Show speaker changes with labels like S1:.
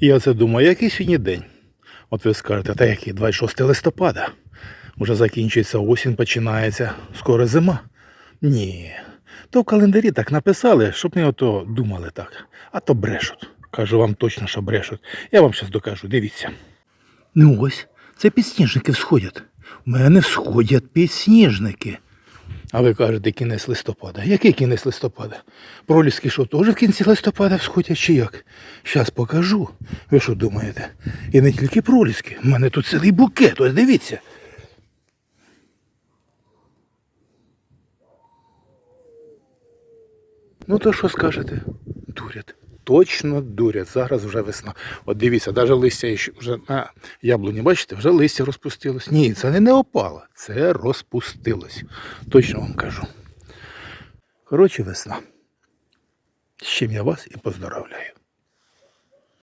S1: Я це думаю, який сьогодні день? От ви скажете, та який 26 листопада. Уже закінчується осінь, починається скоро зима. Ні. То в календарі так написали, щоб не ото думали так. А то брешуть. Кажу вам точно, що брешуть. Я вам зараз докажу, дивіться. Ну ось, це підсніжники всходять. У мене всходять підсніжники. А ви кажете, кінець листопада. Який кінець листопада? Проліски що, теж в кінці листопада всходять чи як? Щас покажу. Ви що думаєте? І не тільки проліски. У мене тут цілий букет, ось дивіться. Ну то що скажете? Дурять. Точно дурять. Зараз вже весна. От дивіться, навіть листя вже на яблуні, бачите, вже листя розпустилось. Ні, це не, не опало, це розпустилось. Точно вам кажу. Коротше, весна. З чим я вас і поздоровляю.